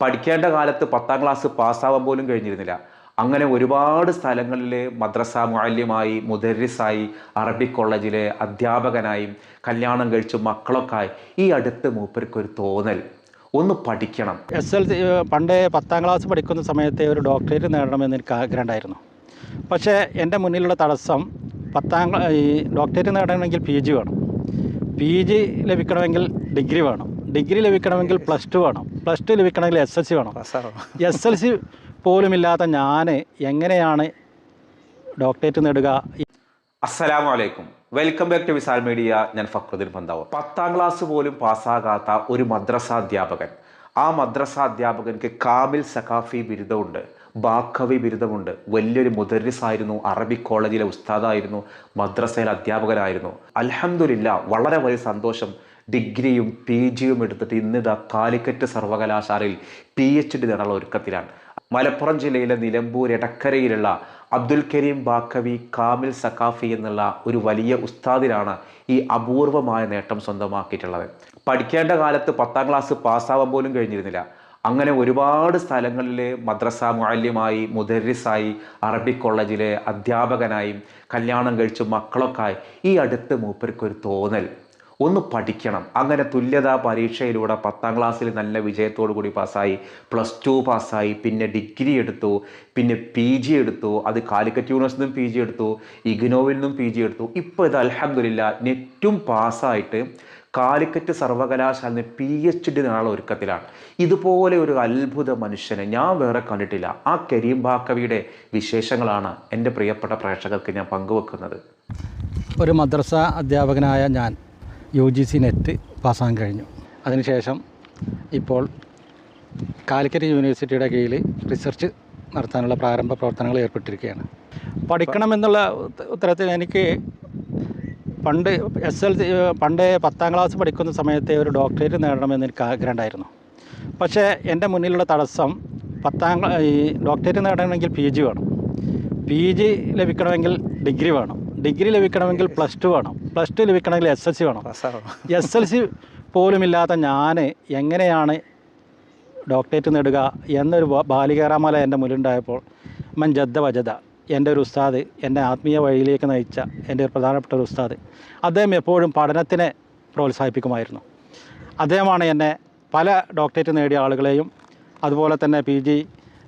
പഠിക്കേണ്ട കാലത്ത് പത്താം ക്ലാസ് പാസ്സാവാൻ പോലും കഴിഞ്ഞിരുന്നില്ല. അങ്ങനെ ഒരുപാട് സ്ഥലങ്ങളിൽ മദ്രസ മുഅല്ലിമായി മുദരിസായി അറബി കോളേജിലെ അധ്യാപകനായും കല്യാണം കഴിച്ചു മക്കളൊക്കെ ആയി ഈ അടുത്ത് മൂപ്പർക്കൊരു തോന്നൽ. ഒന്ന് പഠിക്കണം. എസ് എൽ സി പണ്ട് പത്താം ക്ലാസ് പഠിക്കുന്ന സമയത്തെ ഒരു ഡോക്ടറേറ്റ് നേടണമെന്ന് എനിക്ക് ആഗ്രഹം ഉണ്ടായിരുന്നു പക്ഷേ എന്റെ മുന്നിലുള്ള തടസ്സം പത്താം ഈ ഡോക്ടറേറ്റ് നേടണമെങ്കിൽ പി ജി വേണം. പി ജി ലഭിക്കണമെങ്കിൽ ഡിഗ്രി വേണം. ഡിഗ്രി ലഭിക്കണമെങ്കിൽ പ്ലസ് ടു വേണം. പ്ലസ് ടു ലഭിക്കണമെങ്കിൽ എസ് എൽ സി വേണം. എസ് എൽ സി പോലുമില്ലാത്ത ഞാൻ എങ്ങനെയാണ് ഡോക്ടറേറ്റ് നേടുക? അസ്സലാമു അലൈക്കും welcome back to Visal media ഞാൻ ഫക്രുദ്ദീൻ പന്താവ് പത്താം ക്ലാസ് പോലും പാസ്സാകാത്ത ഒരു മദ്രസ അധ്യാപകൻ. ആ മദ്രസ അധ്യാപകൻക്ക് കാമിൽ സഖാഫി ബിരുദമുണ്ട്. ബാഖവി ബിരുദമുണ്ട്. വലിയൊരു മുദരിസായിരുന്നു അറബി കോളേജിലെ ഉസ്താദായിരുന്നു. മദ്രസയിലെ അധ്യാപകനായിരുന്നു. അലഹമില്ല വളരെ വലിയ സന്തോഷം. ഡിഗ്രിയും പി ജിയും എടുത്തിട്ട് ഇന്നിതാ കാലിക്കറ്റ് സർവകലാശാലയിൽ പി എച്ച് ഡി നേടാനുള്ള ഒരുക്കത്തിലാണ്. മലപ്പുറം ജില്ലയിലെ നിലമ്പൂർ എടക്കരയിലുള്ള അബ്ദുൽ കരീം ബാക്കവി കാമിൽ സക്കാഫി എന്നുള്ള ഒരു വലിയ ഉസ്താദിനാണ് ഈ അപൂർവമായ നേട്ടം സ്വന്തമാക്കിയിട്ടുള്ളത്. പഠിക്കേണ്ട കാലത്ത് പത്താം ക്ലാസ് പാസ്സാവാൻ പോലും കഴിഞ്ഞിരുന്നില്ല. അങ്ങനെ ഒരുപാട് സ്ഥലങ്ങളിൽ മദ്രസ മാല്യമായി മുദരിസായി അറബിക് കോളേജിലെ അധ്യാപകനായും കല്യാണം കഴിച്ചു മക്കളൊക്കെ ആയി ഈ അടുത്ത് മൂപ്പർക്കൊരു തോന്നൽ. ഒന്ന് പഠിക്കണം. അങ്ങനെ തുല്യതാ പരീക്ഷയിലൂടെ പത്താം ക്ലാസ്സിൽ നല്ല വിജയത്തോടു കൂടി പാസ്സായി. പ്ലസ് ടു പാസ്സായി. പിന്നെ ഡിഗ്രി എടുത്തു. പിന്നെ പി ജി എടുത്തു. അത് കാലിക്കറ്റ് യൂണിവേഴ്സിൽ നിന്നും പി ജി എടുത്തു. ഇഗ്നോവിൽ നിന്നും പി ജി എടുത്തു. ഇപ്പോൾ ഇത് അലഹമില്ല നെറ്റും പാസ്സായിട്ട് കാലിക്കറ്റ് സർവകലാശാല പി എച്ച് ഡി നാളെ ഒരുക്കത്തിലാണ്. ഇതുപോലെ ഒരു അത്ഭുത മനുഷ്യനെ ഞാൻ വേറെ കണ്ടിട്ടില്ല. ആ കരീം ബാക്കവിയുടെ വിശേഷങ്ങളാണ് എന്റെ പ്രിയപ്പെട്ട പ്രേക്ഷകർക്ക് ഞാൻ പങ്കുവെക്കുന്നത്. ഒരു മദ്രസ അധ്യാപകനായ ഞാൻ യു ജി സി നെറ്റ് പാസ്സാകാൻ കഴിഞ്ഞു. അതിനുശേഷം ഇപ്പോൾ കാലിക്കറ്റ് യൂണിവേഴ്സിറ്റിയുടെ കീഴിൽ റിസർച്ച് നടത്താനുള്ള പ്രാരംഭ പ്രവർത്തനങ്ങൾ ഏർപ്പെട്ടിരിക്കുകയാണ്. പഠിക്കണമെന്നുള്ള ഉത്ത- ഉത്തരത്തിൽ എനിക്ക് പണ്ട് എസ് എൽ സി പണ്ട് പത്താം ക്ലാസ് പഠിക്കുന്ന സമയത്തെ ഒരു ഡോക്ടറേറ്റ് നേടണമെന്ന് എനിക്ക് ആഗ്രഹം ഉണ്ടായിരുന്നു പക്ഷേ എന്റെ മുന്നിലുള്ള തടസ്സം പത്താം ഈ ഡോക്ടറേറ്റ് നേടണമെങ്കിൽ പി ജി വേണം. പി ജി ലഭിക്കണമെങ്കിൽ ഡിഗ്രി വേണം. ഡിഗ്രി ലഭിക്കണമെങ്കിൽ പ്ലസ് ടു വേണം. പ്ലസ് ടു ലഭിക്കണമെങ്കിൽ എസ് എൽ സി വേണം. എസ് എൽ സി പോലുമില്ലാത്ത ഞാൻ എങ്ങനെയാണ് ഡോക്ടറേറ്റ് നേടുക എന്നൊരു ബാലികേറാമല എന്റെ മുന്നിലുണ്ടായപ്പോൾ മൻ ജദ്ദ വജദ എന്റെ ഒരു ഉസ്താദ് എന്റെ ആത്മീയ വഴിയിലേക്ക് നയിച്ച എന്റെ ഒരു പ്രധാനപ്പെട്ട ഒരു ഉസ്താദ്. അദ്ദേഹം എപ്പോഴും പഠനത്തിനെ പ്രോത്സാഹിപ്പിക്കുമായിരുന്നു. അദ്ദേഹമാണ് എന്നെ പല ഡോക്ടറേറ്റ് നേടിയ ആളുകളെയും അതുപോലെ തന്നെ പി ജി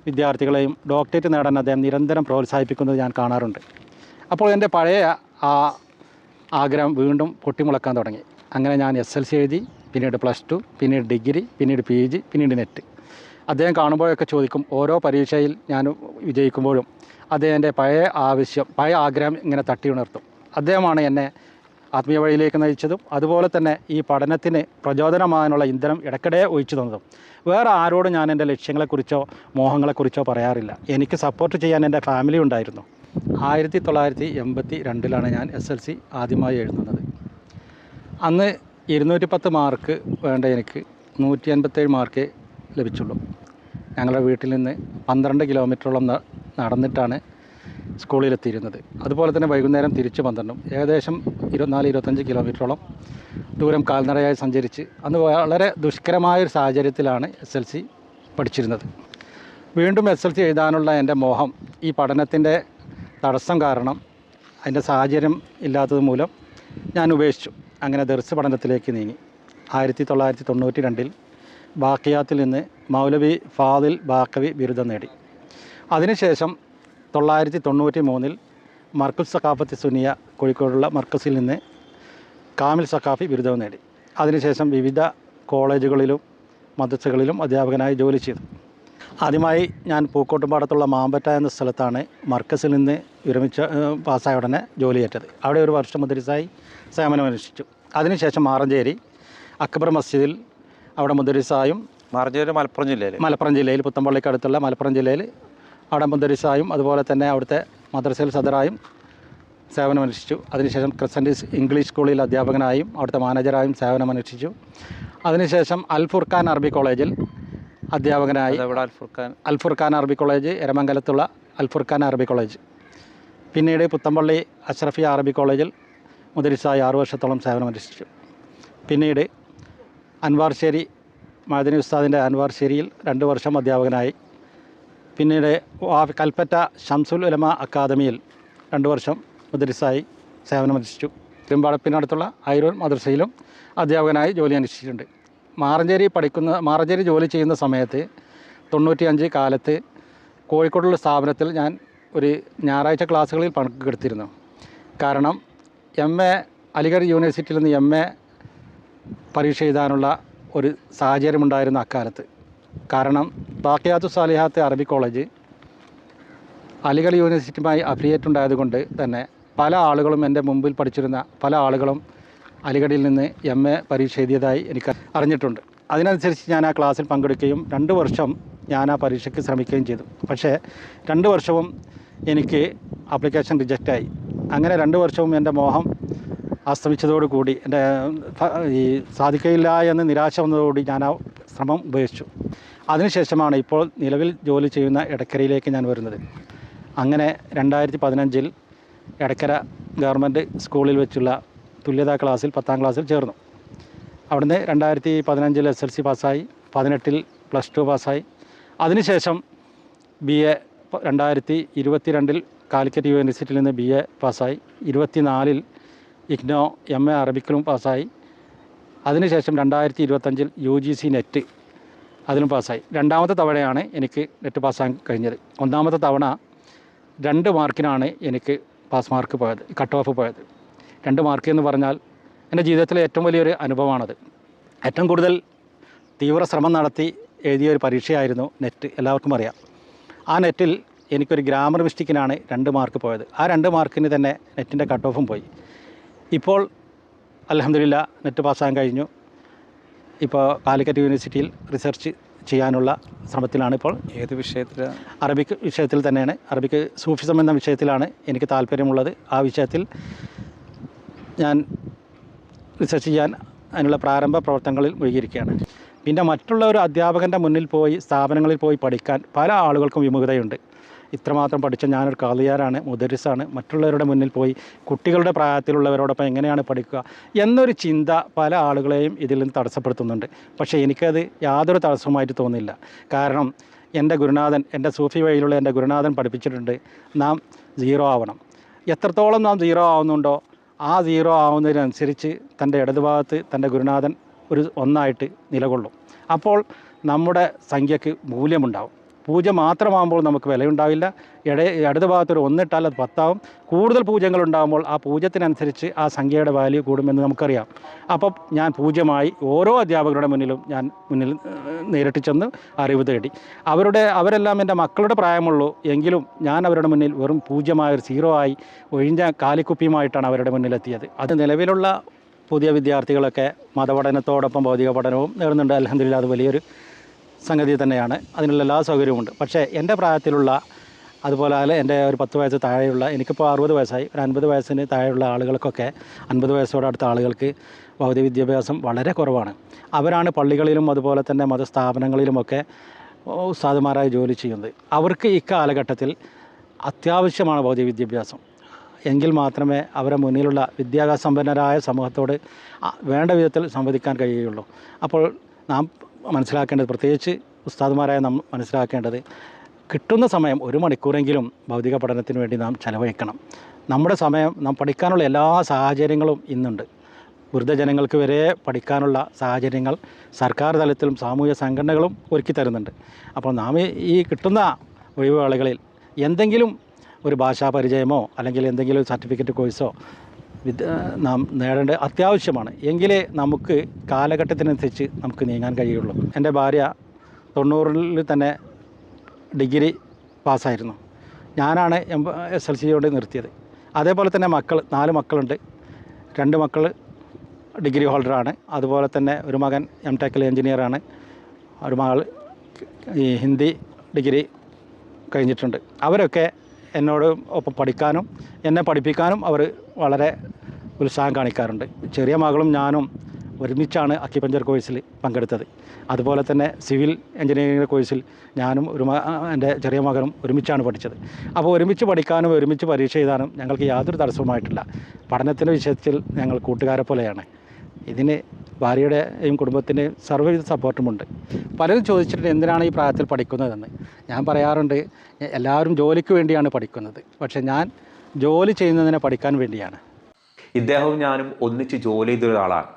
വിദ്യാർത്ഥികളെയും ഡോക്ടറേറ്റ് നേടാൻ അദ്ദേഹം നിരന്തരം പ്രോത്സാഹിപ്പിക്കുന്നത് ഞാൻ കാണാറുണ്ട്. അപ്പോൾ എന്റെ പഴയ ആ ആഗ്രഹം വീണ്ടും പൊട്ടിമുളക്കാൻ തുടങ്ങി. അങ്ങനെ ഞാൻ എസ് എൽ സി എഴുതി പിന്നീട് പ്ലസ് ടു പിന്നീട് ഡിഗ്രി പിന്നീട് പി ജി പിന്നീട് നെറ്റ് അദ്ദേഹം കാണുമ്പോഴൊക്കെ ചോദിക്കും ഓരോ പരീക്ഷയിൽ ഞാൻ വിജയിക്കുമ്പോഴും അദ്ദേഹം എന്റെ പഴയ ആവശ്യം പഴയ ആഗ്രഹം ഇങ്ങനെ തട്ടി ഉണർത്തും. അദ്ദേഹമാണ് എന്നെ ആത്മീയ വഴിയിലേക്ക് നയിച്ചതും അതുപോലെ തന്നെ ഈ പഠനത്തിന് പ്രചോദനമാകാനുള്ള ഇന്ധനം ഇടയ്ക്കിടെ ഒഴിച്ചു തന്നതും. വേറെ ആരോടും ഞാൻ എന്റെ ലക്ഷ്യങ്ങളെക്കുറിച്ചോ മോഹങ്ങളെക്കുറിച്ചോ പറയാറില്ല. എനിക്ക് സപ്പോർട്ട് ചെയ്യാൻ എന്റെ ഫാമിലി ഉണ്ടായിരുന്നു. ആയിരത്തി തൊള്ളായിരത്തി എൺപത്തി രണ്ടിലാണ് ഞാൻ എസ് എൽ സി ആദ്യമായി എഴുതുന്നത്. അന്ന് ഇരുന്നൂറ്റി പത്ത് മാർക്ക് വേണ്ട എനിക്ക് നൂറ്റി അൻപത്തേഴ് മാർക്കേ ലഭിച്ചുള്ളൂ. ഞങ്ങളുടെ വീട്ടിൽ നിന്ന് പന്ത്രണ്ട് കിലോമീറ്ററോളം നടന്നിട്ടാണ് സ്കൂളിലെത്തിയിരുന്നത്. അതുപോലെ തന്നെ വൈകുന്നേരം തിരിച്ച് പന്ത്രണ്ടും ഏകദേശം ഇരുപത്തിനാല് ഇരുപത്തഞ്ച് കിലോമീറ്ററോളം ദൂരം കാൽനടയായി സഞ്ചരിച്ച് അന്ന് വളരെ ദുഷ്കരമായ ഒരു സാഹചര്യത്തിലാണ് എസ് എൽ സി പഠിച്ചിരുന്നത്. വീണ്ടും എസ് എൽ സി എഴുതാനുള്ള എന്റെ മോഹം ഈ പഠനത്തിന്റെ തടസ്സം കാരണം അതിന്റെ സാഹചര്യം ഇല്ലാത്തത് മൂലം ഞാൻ ഉപേക്ഷിച്ചു. അങ്ങനെ ദർസ് പഠനത്തിലേക്ക് നീങ്ങി. ആയിരത്തി തൊള്ളായിരത്തി തൊണ്ണൂറ്റി രണ്ടിൽ ബാക്കിയാത്തിൽ നിന്ന് മൗലവി ഫാദിൽ ബാക്കവി ബിരുദം നേടി. അതിനുശേഷം തൊള്ളായിരത്തി തൊണ്ണൂറ്റി മൂന്നിൽ മർക്കുസ് സഖാഫത്ത് സുനിയ കോഴിക്കോടുള്ള മർക്കസിൽ നിന്ന് കാമിൽ സഖാഫി ബിരുദം നേടി. അതിനുശേഷം വിവിധ കോളേജുകളിലും മദ്രസകളിലും അധ്യാപകനായി ജോലി ചെയ്തു. ആദ്യമായി ഞാൻ പൂക്കോട്ടുംപാടത്തുള്ള മാമ്പറ്റ എന്ന സ്ഥലത്താണ് മർക്കസിൽ നിന്ന് വിരമിച്ച പാസ്സായ ഉടനെ ജോലിയേറ്റത് അവിടെ ഒരു വർഷം മുദ്രിസായി സേവനമനുഷ്ഠിച്ചു. അതിനുശേഷം മാറഞ്ചേരി അക്ബർ മസ്ജിദിൽ അവിടെ മുദ്രിസായും മാറഞ്ചേരി മലപ്പുറം ജില്ലയിൽ മലപ്പുറം ജില്ലയിൽ പുത്തമ്പള്ളിക്ക് അടുത്തുള്ള മലപ്പുറം ജില്ലയിൽ അവിടെ മുദ്രിസായും അതുപോലെ തന്നെ അവിടുത്തെ മദ്രസയിൽ സദറായും സേവനമനുഷ്ഠിച്ചു. അതിനുശേഷം ക്രിസന്റീസ് ഇംഗ്ലീഷ് സ്കൂളിൽ അധ്യാപകനായും അവിടുത്തെ മാനേജറായും സേവനമനുഷ്ഠിച്ചു. അതിനുശേഷം അൽ ഫുർഖാൻ അറബി കോളേജിൽ അധ്യാപകനായി അൽഫുർഖാൻ. അൽ ഫുർഖാൻ അറബി കോളേജ് എരമംഗലത്തുള്ള അൽഫുർഖാൻ അറബി കോളേജ്. പിന്നീട് പുത്തമ്പള്ളി അഷ്റഫി അറബി കോളേജിൽ മുദരിസായി ആറു വർഷത്തോളം സേവനമനുഷ്ഠിച്ചു പിന്നീട് അൻവാർശ്ശേരി മാദിനി ഉസ്താദിന്റെ അൻവാർശ്ശേരിയിൽ രണ്ട് വർഷം അധ്യാപകനായി. പിന്നീട് കൽപ്പറ്റ ഷംസുൽ ഉലമ അക്കാദമിയിൽ രണ്ട് വർഷം മുദരിസായി സേവനമനുഷ്ഠിച്ചു തിരുമ്പാടപ്പിനടുത്തുള്ള ഐരൂർ മദ്രസയിലും അധ്യാപകനായി ജോലി അനുഷ്ഠിച്ചിട്ടുണ്ട്. മാറഞ്ചേരി പഠിക്കുന്ന മാറഞ്ചേരി ജോലി ചെയ്യുന്ന സമയത്ത് തൊണ്ണൂറ്റിയഞ്ച് കാലത്ത് കോഴിക്കോടുള്ള സ്ഥാപനത്തിൽ ഞാൻ ഒരു ഞായറാഴ്ച ക്ലാസ്സുകളിൽ പങ്കെടുത്തിരുന്നു. കാരണം എം എ അലിഗഡ് യൂണിവേഴ്സിറ്റിയിൽ നിന്ന് എം എ പരീക്ഷ എഴുതാനുള്ള ഒരു സാഹചര്യമുണ്ടായിരുന്നു അക്കാലത്ത്. കാരണം ബാക്കിയാത്തു സാലിഹാത്ത് അറബി കോളേജ് അലിഗഡ് യൂണിവേഴ്സിറ്റിയുമായി അഫിലിയേറ്റ് ഉണ്ടായതുകൊണ്ട് തന്നെ പല ആളുകളും എന്റെ മുമ്പിൽ പഠിച്ചിരുന്ന പല ആളുകളും അലിഗഡിൽ നിന്ന് എം എ പരീക്ഷ എഴുതിയതായി എനിക്ക് അറിഞ്ഞിട്ടുണ്ട്. അതിനനുസരിച്ച് ഞാൻ ആ ക്ലാസ്സിൽ പങ്കെടുക്കുകയും രണ്ട് വർഷം ഞാൻ ആ പരീക്ഷയ്ക്ക് ശ്രമിക്കുകയും ചെയ്തു. പക്ഷേ രണ്ട് വർഷവും എനിക്ക് ആപ്ലിക്കേഷൻ റിജക്റ്റായി അങ്ങനെ രണ്ട് വർഷവും എന്റെ മോഹം അസ്തമിച്ചതോടുകൂടി എന്റെ ഈ സാധിക്കയില്ല എന്ന് നിരാശ വന്നതോടുകൂടി ഞാൻ ആ ശ്രമം ഉപേക്ഷിച്ചു. അതിനുശേഷമാണ് ഇപ്പോൾ നിലവിൽ ജോലി ചെയ്യുന്ന ഇടക്കരയിലേക്ക് ഞാൻ വരുന്നത്. അങ്ങനെ രണ്ടായിരത്തി പതിനഞ്ചിൽ എടക്കര ഗവൺമെന്റ് സ്കൂളിൽ വെച്ചുള്ള തുല്യതാ ക്ലാസ്സിൽ പത്താം ക്ലാസ്സിൽ ചേർന്നു. അവിടുന്ന് രണ്ടായിരത്തി പതിനഞ്ചിൽ എസ് എൽ സി പാസ്സായി പതിനെട്ടിൽ പ്ലസ് ടു പാസ്സായി. അതിനുശേഷം ബി എ രണ്ടായിരത്തി ഇരുപത്തി രണ്ടിൽ കാലിക്കറ്റ് യൂണിവേഴ്സിറ്റിയിൽ നിന്ന് ബി എ പാസ്സായി. ഇരുപത്തിനാലിൽ ഇഗ്നോ എം എ അറബിക്കിലും പാസ്സായി. അതിനുശേഷം രണ്ടായിരത്തി ഇരുപത്തഞ്ചിൽ യു ജി സി നെറ്റ് അതിലും പാസ്സായി. രണ്ടാമത്തെ തവണയാണ് എനിക്ക് നെറ്റ് പാസ്സാകാൻ കഴിഞ്ഞത്. ഒന്നാമത്തെ തവണ രണ്ട് മാർക്കിനാണ് എനിക്ക് പാസ് മാർക്ക് പോയത് കട്ട് ഓഫ് പോയത്. രണ്ട് മാർക്ക് എന്ന് പറഞ്ഞാൽ എന്റെ ജീവിതത്തിലെ ഏറ്റവും വലിയൊരു അനുഭവമാണത്. ഏറ്റവും കൂടുതൽ തീവ്ര ശ്രമം നടത്തി എഴുതിയ ഒരു പരീക്ഷയായിരുന്നു നെറ്റ്. എല്ലാവർക്കും അറിയാം. ആ നെറ്റിൽ എനിക്കൊരു ഗ്രാമർ മിസ്റ്റേക്കിനാണ് രണ്ട് മാർക്ക് പോയത്. ആ രണ്ട് മാർക്കിന് തന്നെ നെറ്റിന്റെ കട്ട് ഓഫും പോയി. ഇപ്പോൾ അലഹമില്ല നെറ്റ് പാസ്സാകാൻ കഴിഞ്ഞു. ഇപ്പോൾ കാലിക്കറ്റ് യൂണിവേഴ്സിറ്റിയിൽ റിസർച്ച് ചെയ്യാനുള്ള ശ്രമത്തിലാണ് ഇപ്പോൾ. ഏത് വിഷയത്തിൽ അറബിക് വിഷയത്തിൽ തന്നെയാണ്. അറബിക് സൂഫിസം എന്ന വിഷയത്തിലാണ് എനിക്ക് താല്പര്യമുള്ളത്. ആ വിഷയത്തിൽ ഞാൻ റിസർച്ച് ചെയ്യാൻ അതിനുള്ള പ്രാരംഭ പ്രവർത്തനങ്ങളിൽ മുഴുകിയിരിക്കുകയാണ്. പിന്നെ മറ്റുള്ള ഒരു അധ്യാപകന്റെ മുന്നിൽ പോയി സ്ഥാപനങ്ങളിൽ പോയി പഠിക്കാൻ പല ആളുകൾക്കും വിമുഖതയുണ്ട്. ഇത്രമാത്രം പഠിച്ച ഞാനൊരു കാളിയാരാണ് മുദരിസാണ്. മറ്റുള്ളവരുടെ മുന്നിൽ പോയി കുട്ടികളുടെ പ്രായത്തിലുള്ളവരോടൊപ്പം എങ്ങനെയാണ് പഠിക്കുക എന്നൊരു ചിന്ത പല ആളുകളെയും ഇതിൽ നിന്ന് തടസ്സപ്പെടുത്തുന്നുണ്ട്. പക്ഷേ എനിക്കത് യാതൊരു തടസ്സവുമായിട്ട് തോന്നില്ല കാരണം എന്റെ ഗുരുനാഥൻ എന്റെ സൂഫി വഴിയിലുള്ള എന്റെ ഗുരുനാഥൻ പഠിപ്പിച്ചിട്ടുണ്ട് നാം സീറോ ആവണം. എത്രത്തോളം നാം സീറോ ആവുന്നുണ്ടോ ആ സീറോ ആവുന്നതിനനുസരിച്ച് തന്റെ ഇടതുഭാഗത്ത് തന്റെ ഗുരുനാഥൻ ഒരു ഒന്നായിട്ട് നിലകൊള്ളും. അപ്പോൾ നമ്മുടെ സംഖ്യക്ക് മൂല്യമുണ്ടാവും. പൂജ്യം മാത്രമാകുമ്പോൾ നമുക്ക് വിലയുണ്ടാവില്ല. ഇട ഇടത് ഭാഗത്തൊരു ഒന്നിട്ടാൽ അത് പത്താവും. കൂടുതൽ പൂജ്യങ്ങൾ ഉണ്ടാകുമ്പോൾ ആ പൂജ്യത്തിനനുസരിച്ച് ആ സംഖ്യയുടെ വാല്യൂ കൂടുമെന്ന് നമുക്കറിയാം. അപ്പം ഞാൻ പൂജ്യമായി ഓരോ അധ്യാപകരുടെ മുന്നിലും ഞാൻ മുന്നിൽ നേരിട്ട് ചെന്ന് അറിവ് തേടി. അവരുടെ അവരെല്ലാം എന്റെ മക്കളുടെ പ്രായമുള്ളൂ എങ്കിലും ഞാൻ അവരുടെ മുന്നിൽ വെറും പൂജ്യമായ ഒരു സീറോ ആയി ഒഴിഞ്ഞ കാലിക്കുപ്പിയുമായിട്ടാണ് അവരുടെ മുന്നിലെത്തിയത്. അത് നിലവിലുള്ള പുതിയ വിദ്യാർത്ഥികളൊക്കെ മതപഠനത്തോടൊപ്പം ഭൗതിക പഠനവും നേടുന്നുണ്ട്. അലഹദില്ല അത് വലിയൊരു സംഗതി തന്നെയാണ്. അതിനുള്ള എല്ലാ സൗകര്യവുമുണ്ട്. പക്ഷേ എന്റെ പ്രായത്തിലുള്ള അതുപോലെ എന്റെ ഒരു പത്ത് വയസ്സ് താഴെയുള്ള എനിക്കിപ്പോൾ അറുപത് വയസ്സായി. ഒരു അൻപത് വയസ്സിന് താഴെയുള്ള ആളുകൾക്കൊക്കെ അൻപത് വയസ്സോട് അടുത്ത ആളുകൾക്ക് ഭൗതിക വിദ്യാഭ്യാസം വളരെ കുറവാണ്. അവരാണ് പള്ളികളിലും അതുപോലെ തന്നെ മതസ്ഥാപനങ്ങളിലുമൊക്കെ ഉസ്താദുമാരായി ജോലി ചെയ്യുന്നത്. അവർക്ക് ഇക്കാലഘട്ടത്തിൽ അത്യാവശ്യമാണ് ഭൗതിക വിദ്യാഭ്യാസം. എങ്കിൽ മാത്രമേ അവരെ മുന്നിലുള്ള വിദ്യാഭ്യാസ സമ്പന്നരായ സമൂഹത്തോട് വേണ്ട വിധത്തിൽ സംവദിക്കാൻ കഴിയുകയുള്ളൂ. അപ്പോൾ നാം മനസ്സിലാക്കേണ്ടത് പ്രത്യേകിച്ച് ഉസ്താദുമാരായ നാം മനസ്സിലാക്കേണ്ടത് കിട്ടുന്ന സമയം ഒരു മണിക്കൂറെങ്കിലും ഭൗതിക പഠനത്തിന് വേണ്ടി നാം ചെലവഴിക്കണം. നമ്മുടെ സമയം നാം പഠിക്കാനുള്ള എല്ലാ സാഹചര്യങ്ങളും ഇന്നുണ്ട്. വൃദ്ധജനങ്ങൾക്ക് വരെ പഠിക്കാനുള്ള സാഹചര്യങ്ങൾ സർക്കാർ തലത്തിലും സാമൂഹ്യ സംഘടനകളും ഒരുക്കി തരുന്നുണ്ട്. അപ്പോൾ നാം ഈ- കിട്ടുന്ന ഒഴിവുവേളകളിൽ എന്തെങ്കിലും ഒരു ഭാഷാ പരിചയമോ അല്ലെങ്കിൽ എന്തെങ്കിലും സർട്ടിഫിക്കറ്റ് കോഴ്സോ നാം നേടേണ്ടത് അത്യാവശ്യമാണ്. എങ്കിലേ നമുക്ക് കാലഘട്ടത്തിനനുസരിച്ച് നമുക്ക് നീങ്ങാൻ കഴിയുള്ളൂ. എന്റെ ഭാര്യ തൊണ്ണൂറിൽ തന്നെ ഡിഗ്രി പാസ്സായിരുന്നു. ഞാനാണ് എം എസ് എൽ സി കൊണ്ട് നിർത്തിയത്. അതേപോലെ തന്നെ മക്കൾ നാല് മക്കളുണ്ട്. രണ്ട് മക്കൾ ഡിഗ്രി ഹോൾഡറാണ്. അതുപോലെ തന്നെ ഒരു മകൻ എം ടെക്കിൽ എഞ്ചിനീയറാണ്. ഒരു മകൾ ഈ ഹിന്ദി ഡിഗ്രി കഴിഞ്ഞിട്ടുണ്ട്. അവരൊക്കെ എന്നോട് ഒപ്പം പഠിക്കാനും എന്നെ പഠിപ്പിക്കാനും അവർ വളരെ ഉത്സാഹം കാണിക്കാറുണ്ട്. ചെറിയ മകളും ഞാനും ഒരുമിച്ചാണ് അക്യുപഞ്ചർ കോഴ്സിൽ പങ്കെടുത്തത്. അതുപോലെ തന്നെ സിവിൽ എഞ്ചിനീയറിംഗ് കോഴ്സിൽ ഞാനും ഒരു എന്റെ ചെറിയ മകനും ഒരുമിച്ചാണ് പഠിച്ചത്. അപ്പോൾ ഒരുമിച്ച് പഠിക്കാനും ഒരുമിച്ച് പരീക്ഷ എഴുതാനും ഞങ്ങൾക്ക് യാതൊരു തടസ്സവുമായിട്ടില്ല. പഠനത്തിന്റെ വിഷയത്തിൽ ഞങ്ങൾ കൂട്ടുകാരെ പോലെയാണ്. ഇതിന് ഭാര്യയുടെയും കുടുംബത്തിന്റെയും സർവവിധ സപ്പോർട്ടുമുണ്ട് പലരും ചോദിച്ചിട്ടുണ്ട് എന്തിനാണ് ഈ പ്രായത്തിൽ പഠിക്കുന്നതെന്ന്? ഞാൻ പറയാറുണ്ട് എല്ലാവരും ജോലിക്ക് വേണ്ടിയാണ് പഠിക്കുന്നത്. പക്ഷേ ഞാൻ ജോലി ചെയ്യുന്നതിനെ പഠിക്കാൻ വേണ്ടിയാണ്. ഇദ്ദേഹവും ഞാനും ഒന്നിച്ച് ജോലി ചെയ്ത ഒരാളാണ്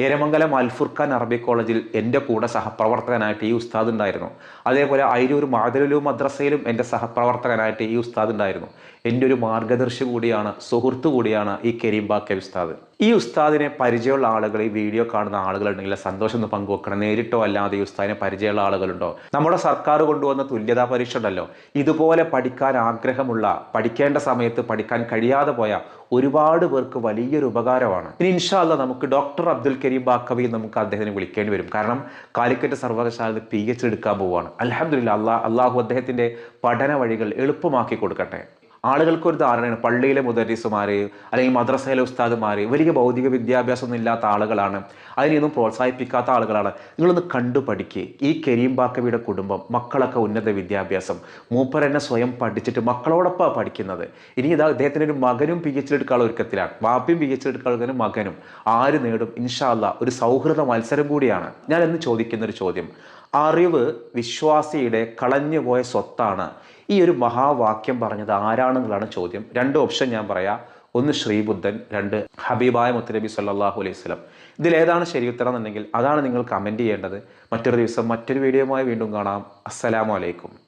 എരമംഗലം അൽഫുർഖാൻ അറബി കോളേജിൽ എന്റെ കൂടെ സഹപ്രവർത്തകനായിട്ട് ഈ ഉസ്താദ് ഉണ്ടായിരുന്നു. അതേപോലെ അയിരൂർ മാതിരലൂ മദ്രസയിലും എന്റെ സഹപ്രവർത്തകനായിട്ട് ഈ ഉസ്താദ് ഉണ്ടായിരുന്നു. എന്റെ ഒരു മാർഗദർശി കൂടിയാണ് സുഹൃത്ത് കൂടിയാണ് ഈ കരീം ബാക്കെ ഉസ്താദ്. ഈ ഉസ്താദിനെ പരിചയമുള്ള ആളുകൾ ഈ വീഡിയോ കാണുന്ന ആളുകളുണ്ടെങ്കിൽ സന്തോഷം ഒന്ന് പങ്കുവെക്കണം. നേരിട്ടോ അല്ലാതെ ഈ ഉസ്താദിനെ പരിചയമുള്ള ആളുകളുണ്ടോ? നമ്മുടെ സർക്കാർ കൊണ്ടുവന്ന തുല്യതാ പരീക്ഷ ഉണ്ടല്ലോ. ഇതുപോലെ പഠിക്കാൻ ആഗ്രഹമുള്ള പഠിക്കേണ്ട സമയത്ത് പഠിക്കാൻ കഴിയാതെ പോയ ഒരുപാട് പേർക്ക് വലിയൊരു ഉപകാരമാണ്. ഇനി ഇൻഷാല്ല നമുക്ക് ഡോക്ടർ അബ്ദുൽ കരീം ബാക്കവി നമുക്ക് അദ്ദേഹത്തിന് വിളിക്കേണ്ടി വരും. കാരണം കാലിക്കറ്റ് സർവകലാശാല പി എച്ച് എടുക്കാൻ പോവുകയാണ്. അലഹമില്ല അള്ളാഹ് അദ്ദേഹത്തിന്റെ പഠന വഴികൾ എളുപ്പമാക്കി കൊടുക്കട്ടെ. ആളുകൾക്ക് ഒരു ധാരണയാണ്. പള്ളിയിലെ മുദരീസുമാർ അല്ലെങ്കിൽ മദ്രസയിലെ ഉസ്താദുമാർ വലിയ ഭൗതിക വിദ്യാഭ്യാസമൊന്നും ഇല്ലാത്ത ആളുകളാണ്. അതിനെയൊന്നും പ്രോത്സാഹിപ്പിക്കാത്ത ആളുകളാണ്. നിങ്ങളൊന്ന് കണ്ടു പഠിക്കുക ഈ കരീം ബാക്കവിയുടെ കുടുംബം മക്കളൊക്കെ ഉന്നത വിദ്യാഭ്യാസം. മൂപ്പർ എന്നെ സ്വയം പഠിച്ചിട്ട് മക്കളോടൊപ്പമാണ് പഠിക്കുന്നത്. ഇനി ഇതാ അദ്ദേഹത്തിന്റെ ഒരു മകനും പി എച്ച് എടുക്കാനുള്ള ഒരുക്കത്തിലാണ്. വാപ്പിയും പി എച്ച് എടുക്കാനുള്ള മകനും. ആര് നേടും? ഇൻഷാല്ല ഒരു സൗഹൃദ മത്സരം കൂടിയാണ്. ഞാൻ എന്ന് ചോദിക്കുന്ന ഒരു ചോദ്യം. അറിവ് വിശ്വാസിയുടെ കളഞ്ഞുപോയ സ്വത്താണ്. ഈ ഒരു മഹാവാക്യം പറഞ്ഞത് ആരാണെന്നുള്ളതാണ് ചോദ്യം. രണ്ട് ഓപ്ഷൻ ഞാൻ പറയാം. ഒന്ന് ശ്രീബുദ്ധൻ രണ്ട് ഹബീബായ മുത്തനബി സല്ലാഹു അലൈഹി സ്വലം ഇതിലേതാണ് ഉത്തരം എന്നുണ്ടെങ്കിൽ അതാണ് നിങ്ങൾ കമന്റ് ചെയ്യേണ്ടത്. മറ്റൊരു ദിവസം മറ്റൊരു വീഡിയോയുമായി വീണ്ടും കാണാം. അസ്സലാമു അലൈക്കും.